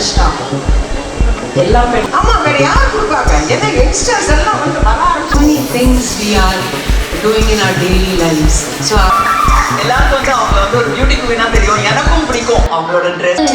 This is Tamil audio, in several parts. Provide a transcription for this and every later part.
கிருஷ்ணா. எல்லா பெண் ஆமா வேற யார் கொடுப்பாங்க? ஏன்னா யங்ஸ்டர்ஸ் எல்லாம் வந்து வர ஆரம்பிச்சு things we are doing in our daily life so எல்லாருக்கும் வந்து அவங்க வந்து ஒரு பியூட்டி குவினா தெரியும். எனக்கும் பிடிக்கும் அவங்களோட ட்ரெஸ்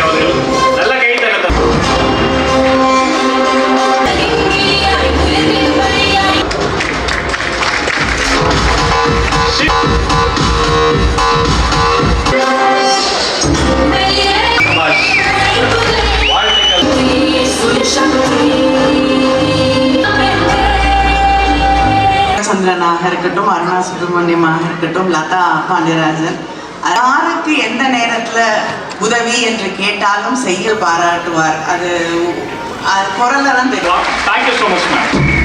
அவர்கள் நல்ல கைத்தறத்தை சந்திரனாக இருக்கட்டும் அருணா சுப்பிரமணியமாக இருக்கட்டும் லதா பாண்டியராஜன். யாருக்கு எந்த நேரத்துல உதவி என்று கேட்டாலும் செய்ய பாராட்டுவார். அது அது குரல்ல தான் தெரியும். Thank you so much ma'am